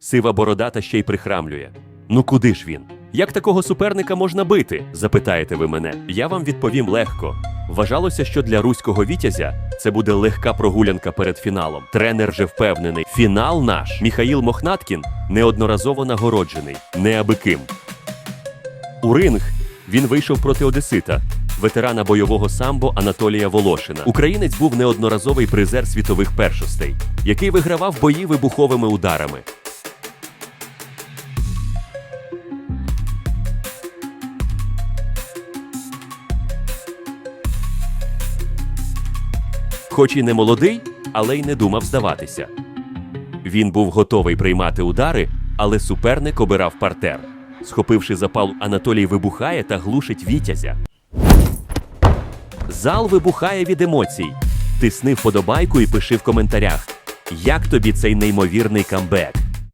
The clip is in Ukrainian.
Сива бородата ще й прихрамлює. Ну куди ж він? Як такого суперника можна бити? запитаєте ви мене. Я вам відповім легко. Вважалося, що для руського вітязя це буде легка прогулянка перед фіналом. Тренер же впевнений, фінал наш. Міхаїл Мохнаткін неодноразово нагороджений, неабиким. У ринг він вийшов проти Одесита, ветерана бойового самбо Анатолія Волошина. Українець був неодноразовий призер світових першостей, який вигравав бої вибуховими ударами. Хоч і не молодий, але й не думав здаватися. Він був готовий приймати удари, але суперник обирав партер. Схопивши запал, Анатолій вибухає та глушить вітязя. Зал вибухає від емоцій. Тисни вподобайку і пиши в коментарях, як тобі цей неймовірний камбек.